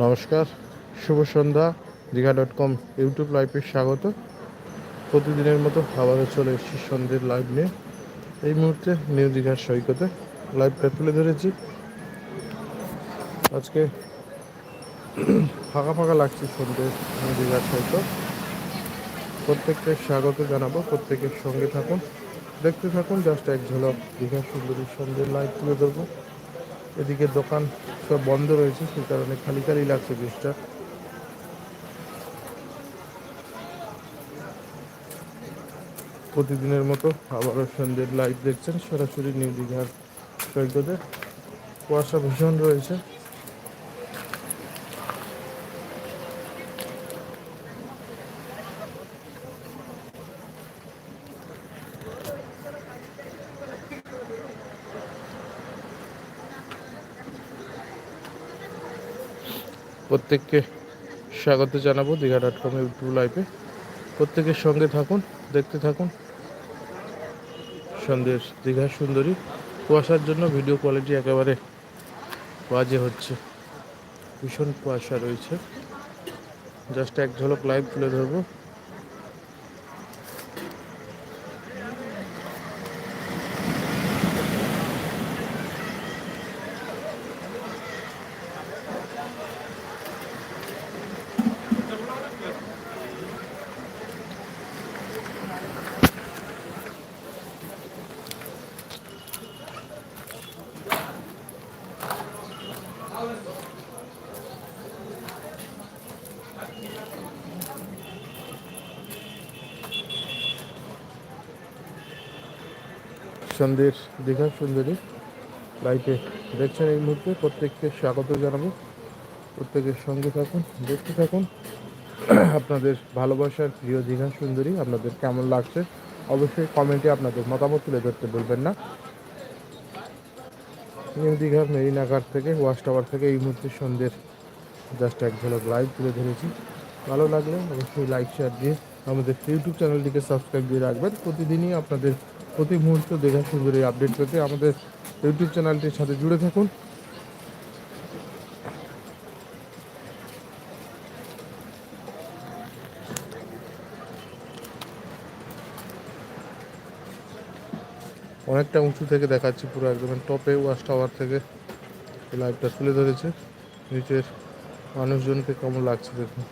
নমস্কার, শুভ সন্ধ্যা, দীঘা ডট কম ইউটিউব লাইভে স্বাগত। প্রতিদিনের মতো আবারও চলে এসেছি সন্ধ্যের লাইভ নিয়ে। এই মুহূর্তে নিউ দীঘার সৈকতে লাইভটা তুলে ধরেছি। আজকে ফাঁকা ফাঁকা লাগছে সন্ধ্যে নিউ দীঘার সৈকত। প্রত্যেককে স্বাগত জানাব, প্রত্যেকের সঙ্গে থাকুন। দেখতে থাকুন জাস্ট এক ঝলক দীঘা সুন্দরীর সন্ধ্যের লাইভ তুলে ধরবো। এদিকে দোকান সব বন্ধ রয়েছে সে কারণে খালি খালি লাগছে জিনিসটা। প্রতিদিনের মতো আবারও সন্ধ্যের লাইট দেখছেন সরাসরি নিউ দীঘার সৈকতে। কুয়াশা ভীষণ রয়েছে। প্রত্যেককে স্বাগত জানাব দীঘা ডট কম ইউটিউব লাইভে প্রত্যেকের সঙ্গে থাকুন, দেখতে থাকুন। সন্দেশ দীঘা সুন্দরী। কুয়াশার জন্য ভিডিও কোয়ালিটি একেবারে বাজে হচ্ছে। ভীষণ কুয়াশা রয়েছে। জাস্ট এক ঝলক লাইভ তুলে ধরবো। সন্ধ্যের দীঘা, সুন্দরী। লাইভে দেখছেন এই মুহূর্তে, প্রত্যেককে স্বাগত জানাব। প্রত্যেকের সঙ্গে থাকুন, দেখতে থাকুন। আপনাদের ভালোবাসার প্রিয় দীঘা, সুন্দরী আপনাদের কেমন লাগছে? অবশ্যই কমেন্টে আপনাদের মতামত তুলে ধরতে বলবেন না। নিউ দীঘার মেরিনাঘাট থেকে, ওয়াশ টাওয়ার থেকে এই মুহূর্তে সন্ধ্যের জাস্ট এক ঝলক লাইভ তুলে ধরেছি। ভালো লাগলে অবশ্যই লাইক শেয়ার দিয়ে আমাদের ইউটিউব চ্যানেলটিকে সাবস্ক্রাইব দিয়ে রাখবেন। প্রতিদিনই আপনাদের প্রতি মুহূর্ত দেখা সুন্দর এই আপডেট পেতে আমাদের ইউটিউব চ্যানেলটির সাথে জুড়ে থাকুন। অনেকটা উঁচু থেকে দেখাচ্ছি, পুরো একদম টপে ওয়াশ টাওয়ার থেকে লাইভটা তুলে ধরেছে। নিচের মানুষজনকে কেমন লাগছে দেখুন।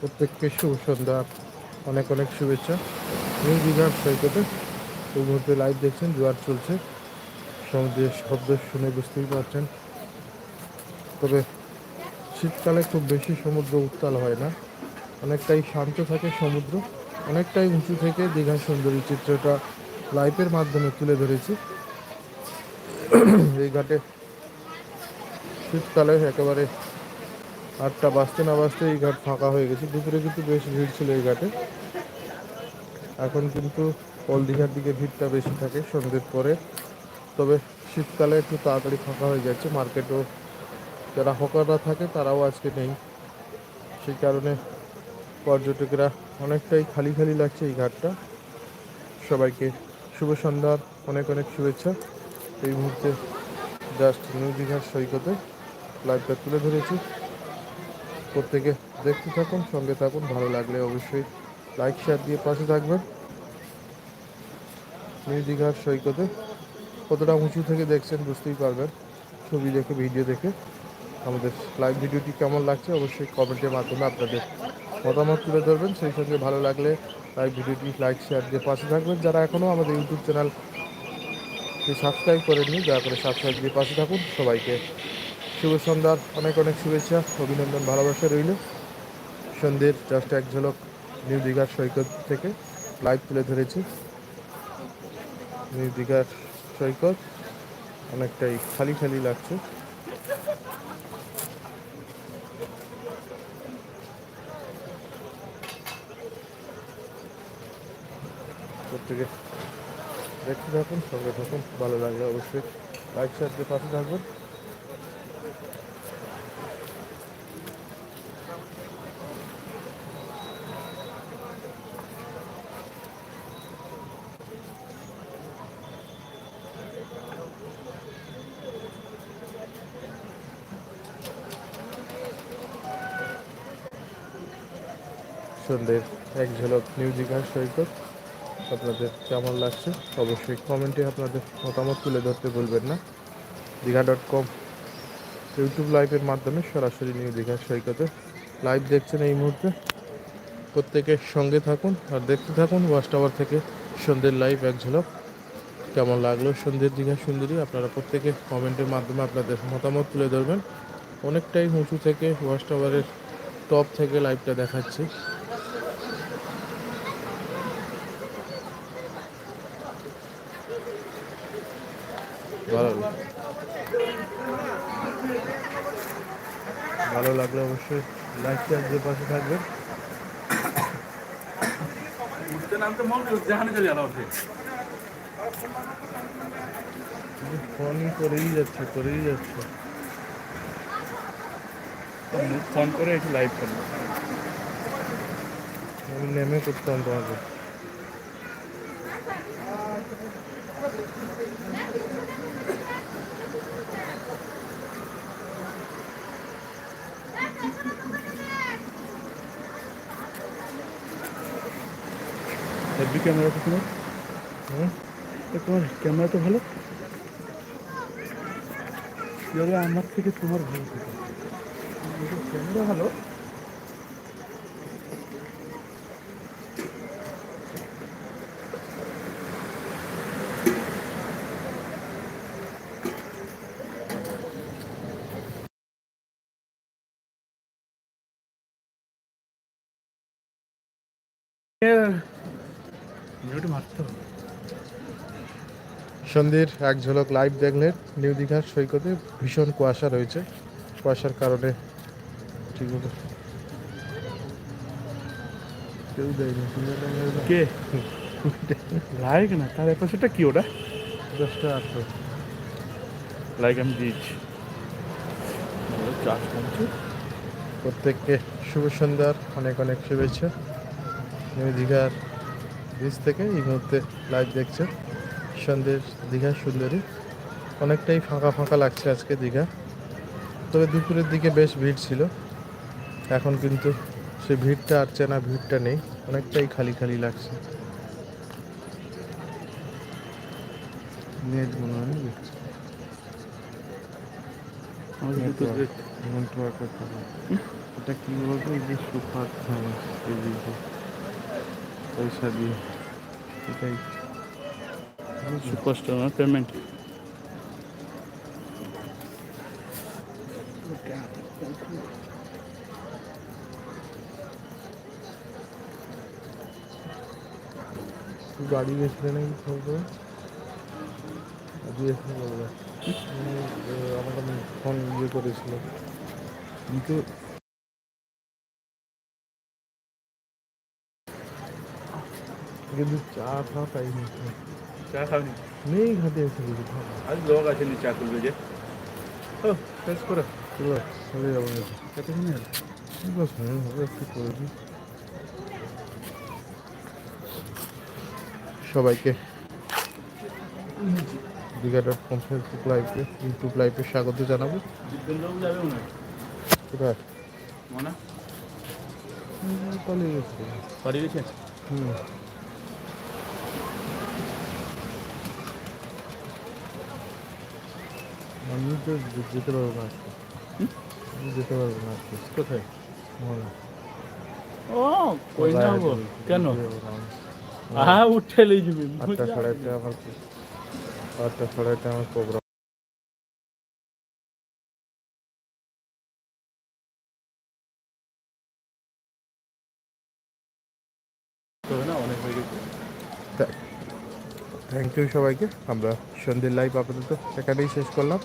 প্রত্যেককে শুভ সন্ধ্যা, অনেক অনেক শুভেচ্ছা। নিউ দীঘার সৈকতে এই মুহূর্তে লাইভ দেখছেন, জোয়ার চলছে। সমুদ্রের শব্দ শুনে বুঝতেই পারছেন। তবে শীতকালে খুব বেশি সমুদ্র উত্তাল হয় না। অনেকটাই শান্ত থাকে সমুদ্র, অনেকটাই উঁচু থেকে দীঘা সুন্দরী চিত্রটা লাইভের মাধ্যমে তুলে ধরেছি। এই ঘাটে শীতকালে একেবারে আটটা বাজতে না বাজতে এই ঘাট ফাঁকা হয়ে গেছে। দুপুরে কিন্তু বেশ ভিড় ছিল এই ঘাটে। এখন কিন্তু কল দীঘার দিকে ভিড়টা বেশি থাকে সন্ধ্যের পরে। তবে শীতকালে একটু তাড়াতাড়ি ফাঁকা হয়ে যাচ্ছে। মার্কেটও যারা হকাররা থাকে তারাও আজকে নেই। সেই কারণে পর্যটকেরা অনেকটাই খালি খালি লাগছে এই ঘাটটা। সবাইকে শুভ সন্ধ্যার অনেক অনেক শুভেচ্ছা। এই মুহূর্তে জাস্ট নিউ দীঘার সৈকতে লাইভটা তুলে ধরেছি। প্রত্যেকে দেখতে থাকুন, সঙ্গে থাকুন, ভালো লাগলে অবশ্যই লাইক শেয়ার দিয়ে পাশে থাকবেন। নিউ দীঘার সৈকতে কতটা উঁচু থেকে দেখছেন বুঝতেই পারবেন, ছবি দেখে ভিডিও দেখে। আমাদের লাইভ ভিডিওটি কেমন লাগছে অবশ্যই কমেন্টের মাধ্যমে আপনাদের মতামত তুলে ধরবেন। সেই সঙ্গে ভালো লাগলে লাইভ ভিডিওটি লাইক শেয়ার দিয়ে পাশে থাকবেন। যারা এখনও আমাদের ইউটিউব চ্যানেলটি সাবস্ক্রাইব করেননি, দয়া করে সাবস্ক্রাইব দিয়ে পাশে থাকুন। সবাইকে শুভ সন্ধ্যার অনেক অনেক শুভেচ্ছা, অভিনন্দন, ভালোবাসা রইল। সন্ধ্যের জাস্ট এক ঝলক নিউ দীঘার সৈকত থেকে লাইভ তুলে ধরেছি। নিউ দীঘার সৈকত অনেকটাই খালি খালি লাগছে। দেখতে থাকুন, সঙ্গে থাকুন, ভালো লাগলে অবশ্যই লাইক শেয়ার পাশে থাকবেন। সন্ধ্যের এক ঝলক দীঘার সৈকত। আপনাদের কেমন লাগছে? অবশ্যই কমেন্টে আপনাদের মতামত তুলে ধরতে ভুলবেন না। দীঘা ডট কম ইউটিউব লাইভের মাধ্যমে সরাসরি নিউ দীঘার সৈকতে লাইভ দেখছেন এই মুহূর্তে। প্রত্যেকের সঙ্গে থাকুন আর দেখতে থাকুন ওয়াচ টাওয়ার থেকে সন্ধ্যের লাইভ এক ঝলক। কেমন লাগল সন্ধ্যের দীঘা সুন্দরী? আপনারা প্রত্যেকে কমেন্টের মাধ্যমে আপনাদের মতামত তুলে ধরবেন। অনেকটাই উঁচু থেকে ওয়াচ টাওয়ারের টপ থেকে লাইভটা দেখাচ্ছি। ভালো ভালো লাগলে অবশ্যই লাইক শেয়ার দিয়ে পাশে থাকবেন। ফোনই করেই যাচ্ছে করেই যাচ্ছে। ফোন করে একটু লাইভ করব আমি নেমে করতাম তোমাকে। হেভি ক্যামেরা তো তোমার? তোমার ক্যামেরা তো ভালো। যদি আমার থেকে তোমার ভালো ক্যামেরা ভালো। হবে সন্ধ্যের এক ঝলক লাইভ দেখলেন নিউ দীঘার সৈকতে ভীষণ কুয়াশা রয়েছে। কুয়াশার কারণে ঠিকমতো কেউ দেয়নি। কে? লাইক না তার এপাশেটা কি ওটা? দশটা আটশো লাইক আমি দিয়েছি চার্জ কমছে প্রত্যেককে শুভ সন্ধ্যার অনেক অনেক শুভেচ্ছা। নিউ দীঘার বীজ থেকে এই মুহূর্তে লাইভ দেখছেন। সন্ধ্যের দীঘার সুন্দরী। অনেকটাই ফাঁকা ফাঁকা লাগছে আজকে দীঘা। তবে দুপুরের দিকে বেশ ভিড় ছিল। এখন কিন্তু সে ভিড়টা আর চেনা ভিড়টা নেই। অনেকটাই খালি খালি লাগছে। নেট মনে হয় কি বলতো? এই যে সুপার এই পয়সা দিয়ে। এটাই। সুপারস্টার না পেমেন্ট গাড়ি গেছিলে নাকি ফোন বলবে আমাকে ফোন ইয়ে করেছিল। কিন্তু কিন্তু চা ফা পাইনি চা খাবি নেই ঘাটে এসে কিছু আজ লোক আছে নি চা তুলবে যে? ও শেষ করে। চলো চলে যাব কতক্ষণ আছে হবে একটু করে দিই। সবাইকে। দীঘা ডট কম ফেসবুক লাইভে ইউটিউব লাইভে স্বাগত জানাব। হয়? কোথায়? মনে পালিয়ে গেছে। গেছে? হুম। আমি তো যেতে পারব না আজকে। যেতে পারব না আজকে। কোথায়? মহলা ও কই না কেন। আহা উঠে লই যাবি আটটা সাড়ে আটটা আমার আটটা সাড়ে আটটা আমার প্রোগ্রাম। থ্যাংক ইউ সবাইকে। আমরা সন্ধ্যের লাইভ আপাতত এখানেই শেষ করলাম।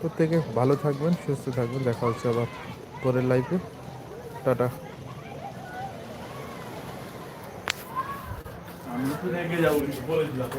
প্রত্যেকে ভালো থাকবেন সুস্থ থাকবেন। দেখা হচ্ছে আবার পরের লাইফে টাটা। আমি